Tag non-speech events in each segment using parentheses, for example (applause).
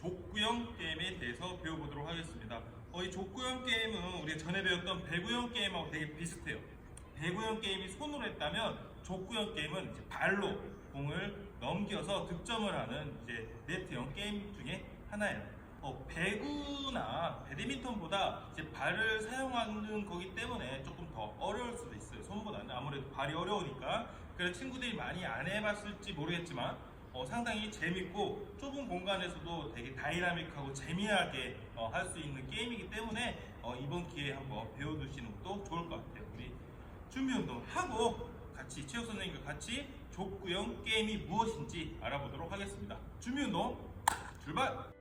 족구형 게임에 대해서 배워보도록 하겠습니다. 어, 이 족구형 게임은 우리가 전에 배웠던 배구형 게임하고 되게 비슷해요. 배구형 게임이 손으로 했다면 족구형 게임은 이제 발로 공을 넘겨서 득점을 하는 이제 네트형 게임 중에 하나예요. 어, 배구나 배드민턴보다 이제 발을 사용하는 거기 때문에 조금 더 어려울 수도 있어요. 손보다는 아무래도 발이 어려우니까. 그래서 친구들이 많이 안 해봤을지 모르겠지만 어, 상당히 재밌고 좁은 공간에서도 되게 다이나믹하고 재미나게 어, 할 수 있는 게임이기 때문에 어, 이번 기회에 한번 배워두시는 것도 좋을 것 같아요. 우리 준비 운동 하고 같이 체육 선생님과 같이 족구형 게임이 무엇인지 알아보도록 하겠습니다. 준비 운동 출발!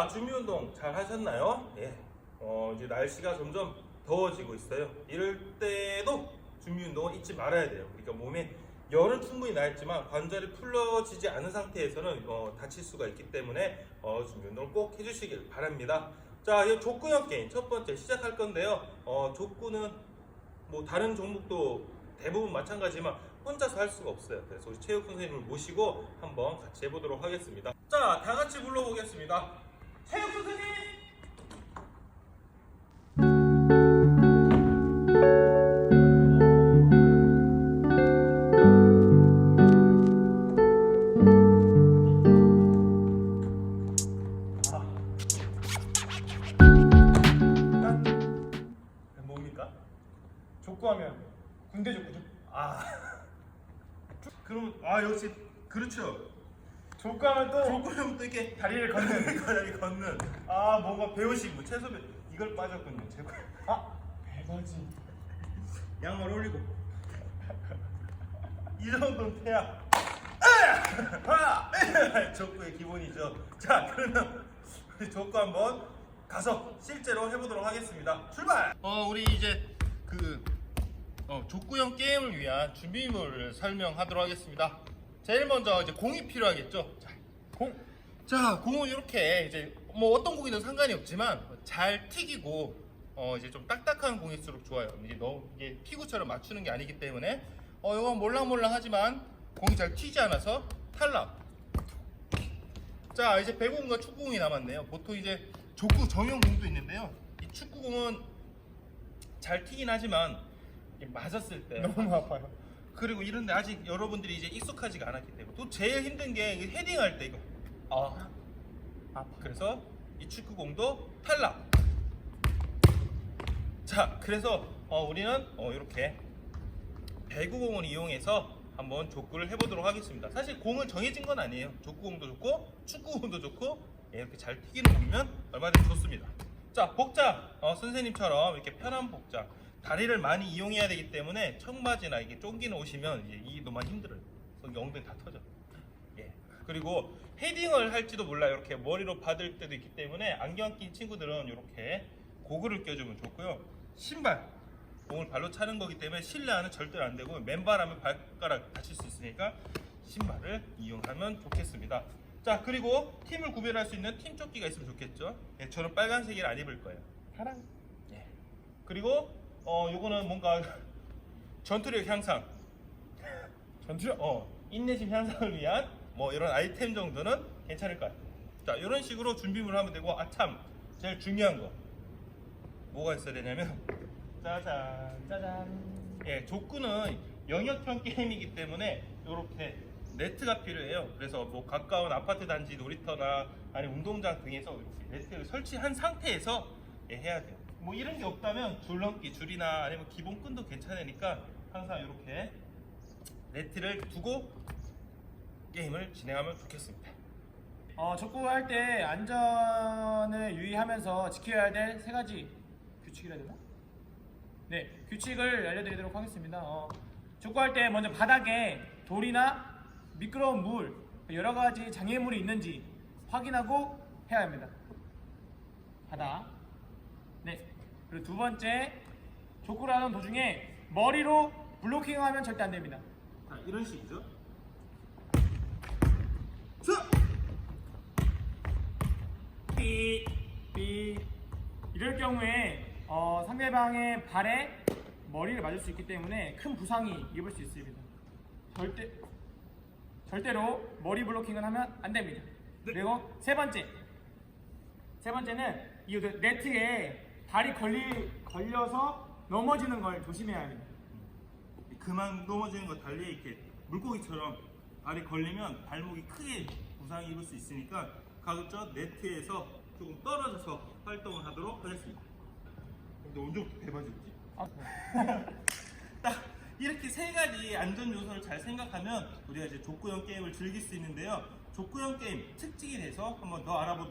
자, 준비 운동 잘 하셨나요? 예. 어, 이제 날씨가 점점 더워지고 있어요. 이럴 때도 준비 운동은 잊지 말아야 돼요. 그러니까 몸에 열은 충분히 나 있지만 관절이 풀려지지 않은 상태에서는 어, 다칠 수가 있기 때문에 어, 준비 운동을 꼭 해주시길 바랍니다. 자, 이 족구형 게임 첫 번째 시작할 건데요. 어, 족구는 뭐 다른 종목도 대부분 마찬가지지만 혼자서 할 수가 없어요. 그래서 체육 선생님을 모시고 한번 같이 해보도록 하겠습니다. 자, 다 같이 불러보겠습니다. 태영 선생님! 아. 뭡니까? 족구하면 군대 족구죠? 아 (laughs) 그럼 아 역시 그렇죠 족구하면 또 족구는 또 이렇게 다리를 (laughs) 걷는. 다리 걷는. 아 뭔가 배우신 분 최소 배 이걸 빠졌군요. 제가 아 배거지. 양말 올리고 (laughs) 이 정도는 태야. (laughs) 족구의 기본이죠. 자 그러면 우리 족구 한번 가서 실제로 해보도록 하겠습니다. 출발. 어 우리 이제 그 어, 족구형 게임을 위한 준비물을 설명하도록 하겠습니다. 제일 먼저 이제 공이 필요하겠죠. 자, 공. 자, 공은 이렇게 이제 뭐 어떤 공이든 상관이 없지만 잘 튀기고 어 이제 좀 딱딱한 공일수록 좋아요. 이게 너무 이게 피구처럼 맞추는 게 아니기 때문에 어 이건 몰랑몰랑 하지만 공이 잘 튀지 않아서 탈락. 자, 이제 배구공과 축구공이 남았네요. 보통 이제 족구 전용 공도 있는데요. 이 축구공은 잘 튀긴 하지만 맞았을 때 너무 아파요. 그리고 이런데 아직 여러분들이 이제 익숙하지가 않았기 때문에 또 제일 힘든 게 헤딩할 때 이거. 아. 아파. 그래서 이 축구공도 탈락. 자 그래서 어, 우리는 어, 이렇게 배구공을 이용해서 한번 족구를 해보도록 하겠습니다. 사실 공은 정해진 건 아니에요. 족구공도 좋고 축구공도 좋고 예, 이렇게 잘 튀기는 공이면 얼마든지 좋습니다. 자 복장 어, 선생님처럼 이렇게 편한 복장 다리를 많이 이용해야 되기 때문에 청바지나 이게 쫑기는 이제 이게 너무 힘들어요 엉덩이 다 터져 예. 그리고 헤딩을 할지도 몰라요. 이렇게 머리로 받을 때도 있기 때문에 안경 낀 친구들은 이렇게 고글을 껴주면 좋고요. 신발. 공을 발로 차는 거기 때문에 실내화는 절대로 안 되고 맨발하면 발가락 다칠 수 있으니까 신발을 이용하면 좋겠습니다. 자 그리고 팀을 구별할 수 있는 팀 조끼가 있으면 좋겠죠. 예, 저는 빨간색을 안 입을 거예요. 사랑. 예. 그리고 어 요거는 뭔가 (laughs) 전투력 향상 전투력. 어, 인내심 향상을 위한 뭐 이런 아이템 정도는 괜찮을 것 같아요. 자, 이런 식으로 준비물 하면 되고 아참 제일 중요한 거 뭐가 있어야 되냐면 (laughs) 짜잔 짜잔. 예, 족구는 영역형 게임이기 때문에 이렇게 네트가 필요해요. 그래서 뭐 가까운 아파트 단지 놀이터나 아니 운동장 등에서 이렇게 네트를 설치한 상태에서 예, 해야 돼요. 뭐 이런 게 없다면 줄넘기 줄이나 아니면 기본 끈도 괜찮으니까 항상 이렇게 네트를 두고 게임을 진행하면 좋겠습니다. 어 족구 할 때 안전을 유의하면서 지켜야 될 세 가지 규칙이라 해야 되나? 네 규칙을 알려드리도록 하겠습니다. 어, 족구할 때 먼저 바닥에 돌이나 미끄러운 물 여러 가지 장애물이 있는지 확인하고 해야 합니다. 바닥. 네. 그리고 두 번째 족구를 하는 도중에 머리로 블로킹하면 절대 안 됩니다. 자, 이런 식이죠. 자, 삐, 삐. 이럴 경우에 어, 상대방의 발에 머리를 맞을 수 있기 때문에 큰 부상이 입을 수 있습니다. 절대 절대로 머리 블로킹을 하면 안 됩니다. 그리고 세 번째 세 번째는 이 네트에 발이 걸리 걸려서 넘어지는 걸 조심해야 합니다. 그만 넘어지는 거 달리 이렇게 물고기처럼 발이 걸리면 발목이 크게 부상이 입을 수 있으니까 가급적 네트에서 조금 떨어져서 활동을 하도록 하겠습니다. 근데 언제부터 대바지였지? 아, (laughs) 딱 이렇게 세 가지 안전 요소를 잘 생각하면 우리가 이제 족구형 게임을 즐길 수 있는데요. 족구형 게임 특징에 대해서 한번 더 알아보.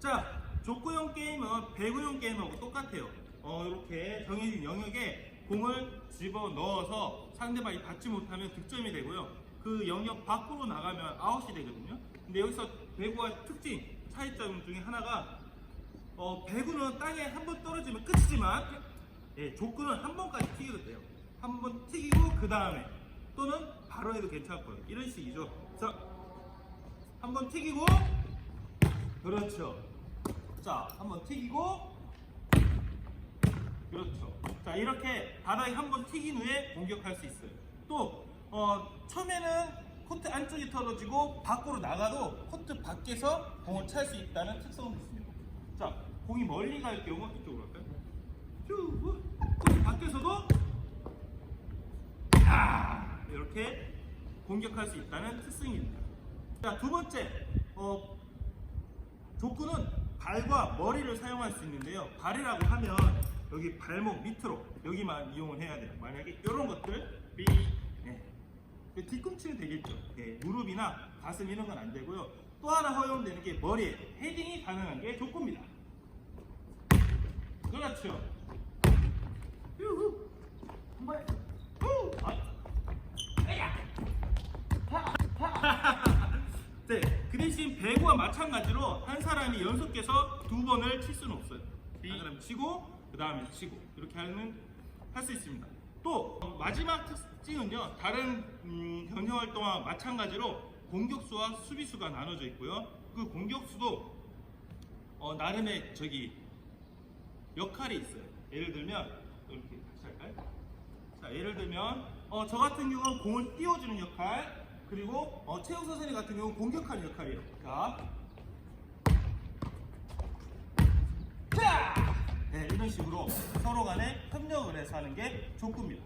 자, 족구형 게임은 배구형 게임하고 똑같아요. 어, 이렇게 정해진 영역에 공을 집어 넣어서 상대방이 받지 못하면 득점이 되고요. 그 영역 밖으로 나가면 아웃이 되거든요. 근데 여기서 배구와 특징, 차이점 중에 하나가 어, 배구는 땅에 한 번 떨어지면 끝이지만 예, 족구는 한 번까지 튀겨도 돼요. 한 번 튀기고 그 다음에 또는 바로 해도 괜찮고요. 이런 식이죠. 자, 한 번 튀기고 그렇죠. 자, 한번 튀기고 그렇죠. 자, 이렇게 바닥에 한번 튀긴 후에 공격할 수 있어요. 또 어, 처음에는 코트 안쪽이 떨어지고 밖으로 나가도 코트 밖에서 공을 찰 수 있다는 특성도 있습니다. 자, 공이 멀리 갈 경우 이쪽으로 할까요? 휴, 코트 밖에서도 아, 이렇게 공격할 수 있다는 특성입니다. 자, 두 번째, 어, 족구는 발과 머리를 사용할 수 있는데요. 발이라고 하면 여기 발목 밑으로 여기만 이용을 해야 돼요. 만약에 이런 것들 삐 네. 그 뒤꿈치는 되겠죠. 네, 무릎이나 가슴 이런 건 안 되고요. 또 하나 허용되는 게 머리에 헤딩이 가능한 게 족구입니다. 그렇죠. 유후. 한번 후. 아. 에야. (laughs) 네, 그 대신 배구와 마찬가지로 한 사람이 연속해서 두 번을 칠 수는 없어요. 한 사람 치고 그 다음에 치고 이렇게 하는 할 수 있습니다. 또 어, 마지막 특징은요, 다른 음, 경기 활동과 마찬가지로 공격수와 수비수가 나눠져 있고요. 그 공격수도 어, 나름의 저기 역할이 있어요. 예를 들면 이렇게 다시 할까요? 자, 예를 들면 어, 저 같은 경우는 공을 띄워주는 역할 그리고 어, 최욱 선생님 같은 경우는 공격하는 역할이에요. 자, 자! 네, 이런 식으로 서로 간에 협력을 해서 하는 게 족구입니다.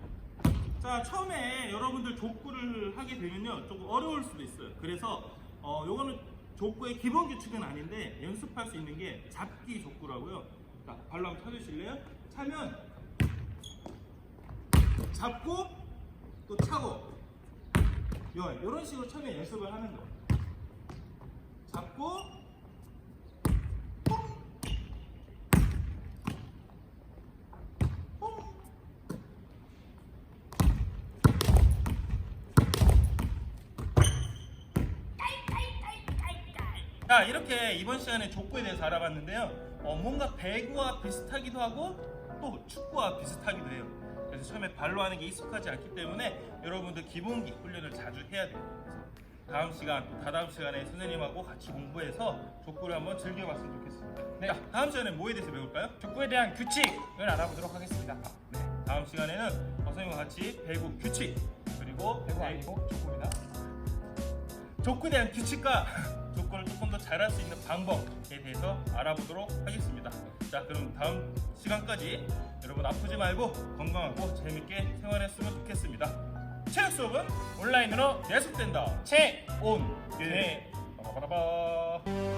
자, 처음에 여러분들 족구를 하게 되면요, 조금 어려울 수도 있어요. 그래서 어, 요거는 족구의 기본 규칙은 아닌데 연습할 수 있는 게 잡기 족구라고요. 자, 발로 한번 쳐주실래요? 차면 잡고 또 차고 요, 이런 식으로 처음에 연습을 하는 거. 잡고! 자 이렇게 이번 시간에 족구에 대해서 알아봤는데요. 어, 뭔가 배구와 비슷하기도 하고 또 축구와 비슷하기도 해요. 그래서 처음에 발로 하는 게 익숙하지 않기 때문에 여러분들 기본기 훈련을 자주 해야 돼요. 그래서 다음 시간 또 다다음 시간에 선생님하고 같이 공부해서 족구를 한번 즐겨봤으면 좋겠습니다. 네. 자 다음 시간에 뭐에 대해서 배울까요? 족구에 대한 규칙을 알아보도록 하겠습니다. 네, 다음 시간에는 선생님과 같이 배구 규칙 그리고 배구 배- 아니고 족구입니다. 족구에 대한 규칙과 잘할 수 있는 방법에 대해서 알아보도록 하겠습니다. 자, 그럼 다음 시간까지 여러분 아프지 말고 건강하고 재밌게 생활했으면 좋겠습니다. 체육 수업은 온라인으로 계속된다. 예. 네. 빠바바바.